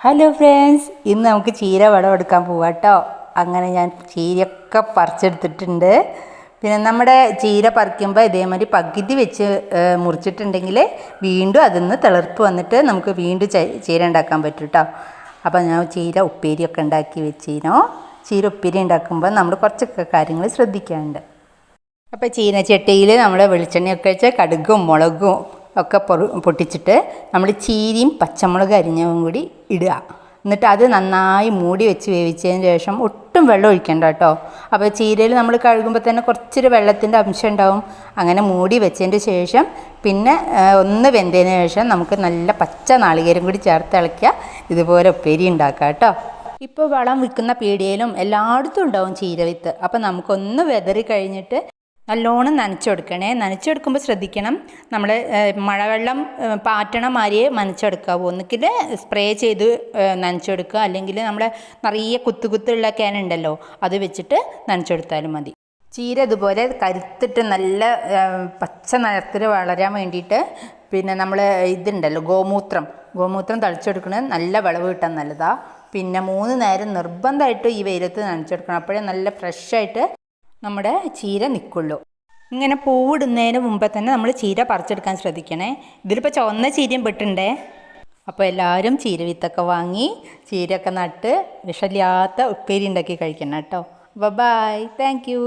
Hello friends ഇന്ന് നമുക്ക് ചീര വടം എടുക്കാൻ പോവാം കേട്ടോ അങ്ങനെ ഞാൻ ചീരയൊക്കെ പറിച്ചെടുത്തിട്ടുണ്ട്. പിന്നെ നമ്മുടെ ചീര പറിക്കുമ്പോൾ ഇതേമാതിരി പകുതി വെച്ച് മുറിച്ചിട്ടുണ്ടെങ്കിൽ വീണ്ടും അതിൽ നിന്ന് തിളർപ്പ് വന്നിട്ട് നമുക്ക് വീണ്ടും ചീര ഉണ്ടാക്കാൻ പറ്റും കേട്ടോ അപ്പോൾ ഞാൻ ചീര ഉപ്പേരിയൊക്കെ ഉണ്ടാക്കി വെച്ചിനോ. ചീര ഉപ്പേരി ഉണ്ടാക്കുമ്പോൾ നമ്മൾ കുറച്ചൊക്കെ കാര്യങ്ങൾ ശ്രദ്ധിക്കാറുണ്ട് അപ്പോൾ ചീനച്ചട്ടിയിൽ നമ്മൾ വെളിച്ചെണ്ണയൊക്കെ വെച്ച് കടുകും മുളകും ഒക്കെ പൊട്ടിച്ചിട്ട് നമ്മൾ ചീരിയും പച്ചമുളക് അരിഞ്ഞതും കൂടി ഇടുക. എന്നിട്ട് അത് നന്നായി മൂടി വെച്ച് വേവിച്ചതിന് ശേഷം ഒട്ടും വെള്ളം ഒഴിക്കണ്ട കേട്ടോ. അപ്പോൾ ചീരയിൽ നമ്മൾ കഴുകുമ്പോൾ തന്നെ കുറച്ചൊരു വെള്ളത്തിന്റെ അംശം ഉണ്ടാവും. അങ്ങനെ മൂടി വെച്ചതിന് ശേഷം പിന്നെ ഒന്ന് വെന്തതിന് ശേഷം നമുക്ക് നല്ല പച്ച നാളികേരം കൂടി ചേർത്ത് ഇളക്കുക ഇതുപോലെ ഉപ്പേരി ഉണ്ടാക്കുക കേട്ടോ. ഇപ്പോൾ വളം വിൽക്കുന്ന പീടികയിലും എല്ലായിടത്തും ഉണ്ടാവും ചീരവിത്ത്. അപ്പോൾ നമുക്കൊന്ന് വെതറി കഴിഞ്ഞിട്ട് നല്ലോണം നനച്ചെടുക്കണേ. നനച്ചെടുക്കുമ്പോൾ നനച്ചു ശ്രദ്ധിക്കണം നമ്മൾ മഴവെള്ളം പാറ്റണ മാതിരിയെ നനച്ചെടുക്കാവൂ. ഒന്നുകിൽ സ്പ്രേ ചെയ്ത് നനച്ചെടുക്കുക. അല്ലെങ്കിൽ നമ്മളെ നിറയെ കുത്തു കുത്തുള്ള ക്യാൻ ഉണ്ടല്ലോ അത് വെച്ചിട്ട് നനച്ചെടുത്താലും മതി. ചീര ഇതുപോലെ കരുത്തിട്ട് നല്ല പച്ച നിറത്തിൽ വളരാൻ വേണ്ടിയിട്ട് പിന്നെ നമ്മൾ ഇതുണ്ടല്ലോ ഗോമൂത്രം. ഗോമൂത്രം തളിച്ചെടുക്കുന്നത് നല്ല വിളവ് കിട്ടാൻ നല്ലതാണ് പിന്നെ മൂന്ന് നേരം നിർബന്ധമായിട്ട് ഈ വെയിലത്ത് നനച്ചെടുക്കണം. അപ്പോഴേ നല്ല ഫ്രഷായിട്ട് നമ്മുടെ ചീര നിൽക്കുള്ളൂ ഇങ്ങനെ പൂവിടുന്നതിന് മുമ്പേ തന്നെ നമ്മൾ ചീര പറിച്ചെടുക്കാൻ ശ്രദ്ധിക്കണേ. ഇതിലിപ്പോൾ ചുവന്ന ചീരയും പെട്ടുണ്ടേ. അപ്പോൾ എല്ലാവരും ചീര വിത്തൊക്കെ വാങ്ങി ചീരയൊക്കെ നട്ട് വിഷമില്ലാത്ത ഉപ്പേരി ഉണ്ടാക്കി കഴിക്കണം കേട്ടോ. Bye thank you